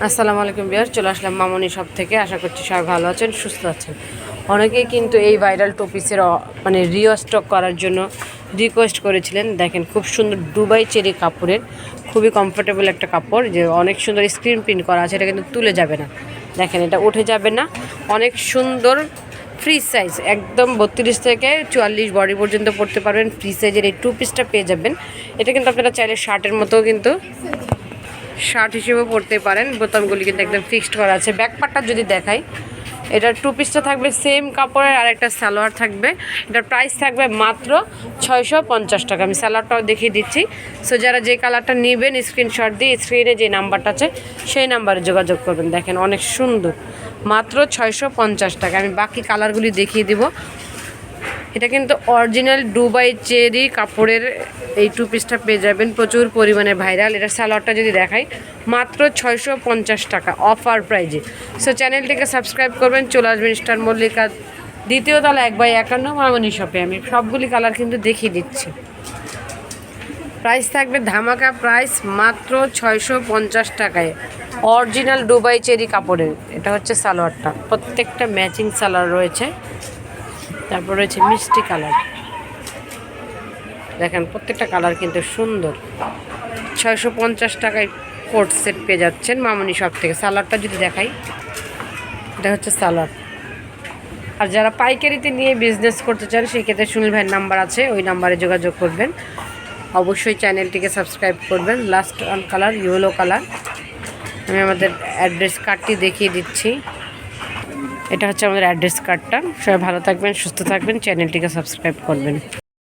আসসালামু আলাইকুম বিয়ার চলে আসলাম মামনি সব থেকে। আশা করছি সবাই ভালো আছেন, সুস্থ আছেন। অনেকেই কিন্তু এই ভাইরাল টপিসের মানে রিও স্টক করার জন্য রিকোয়েস্ট করেছিলেন। দেখেন, খুব সুন্দর দুবাই চেরি কাপড়ের, খুবই কমফোর্টেবল একটা কাপড়, যে অনেক সুন্দর স্ক্রিন প্রিন্ট করা আছে, এটা কিন্তু তুলে যাবে না। দেখেন, এটা উঠে যাবে না। অনেক সুন্দর ফ্রি সাইজ একদম বত্রিশ থেকে চুয়াল্লিশ বডি পর্যন্ত পড়তে পারবেন। ফ্রি সাইজের এই টু পিসটা পেয়ে যাবেন। এটা কিন্তু আপনারা চাইলে শার্টের মতো কিন্তু শার্ট হিসেবেও পরতে পারেন। বোতামগুলি কিন্তু একদম ফিক্সড করা আছে। ব্যাক পার্টটা যদি দেখাই, এটার টু পিসটা থাকবে সেম কাপড়ের, আর একটা সালোয়ার থাকবে। এটার প্রাইস থাকবে মাত্র ছয়শো পঞ্চাশ টাকা। আমি সালোয়ারটাও দেখিয়ে দিচ্ছি। সো যারা যে কালারটা নেবেন স্ক্রিনশট দিয়ে স্ক্রিনে যে নাম্বারটা আছে, সেই নাম্বারে যোগাযোগ করবেন। দেখেন অনেক সুন্দর। মাত্র ছয়শো পঞ্চাশ টাকা। আমি বাকি কালারগুলি দেখিয়ে দিব। এটা কিন্তু অরিজিনাল দুবাই চেরি কাপড়ের এই টু পিসটা পেয়ে যাবেন। প্রচুর পরিমাণে ভাইরাল এটা স্যালোয়ারটা যদি দেখাই, মাত্র ছয়শো পঞ্চাশ টাকা অফার প্রাইজে সো চ্যানেলটিকে সাবস্ক্রাইব করবেন, চলে আসবেন স্টার মল্লিকা দ্বিতীয় তলা এক বাই একান্ন মামনি শপে আমি সবগুলি কালার কিন্তু দেখিয়ে দিচ্ছি। প্রাইস থাকবে ধামাকা প্রাইস মাত্র ছয়শো পঞ্চাশ টাকায়। অরিজিনাল দুবাই চেরি কাপড়ের। এটা হচ্ছে সালোয়ারটা। প্রত্যেকটা ম্যাচিং সালোয়ার রয়েছে। তারপর রয়েছে মিষ্টি কালার। দেখেন, প্রত্যেকটা কালার কিন্তু সুন্দর। ছয়শো পঞ্চাশ টাকায় কোট সেট পেয়ে যাচ্ছেন মামনি শপ থেকে। সালাডটা যদি দেখাই, এটা হচ্ছে সালাড আর যারা পাইকারিতে নিয়ে বিজনেস করতে চান সেই ক্ষেত্রে সুনীল ভাইয়ের নাম্বার আছে, ওই নাম্বারে যোগাযোগ করবেন। অবশ্যই চ্যানেলটিকে সাবস্ক্রাইব করবেন। Last one colour yellow colour আমি আমাদের অ্যাড্রেস কার্ডটি দেখিয়ে দিচ্ছি। এটা হচ্ছে আমাদের অ্যাড্রেস কার্ডটা সবাই ভালো থাকবেন সুস্থ থাকবেন চ্যানেলটিকে সাবস্ক্রাইব করবেন।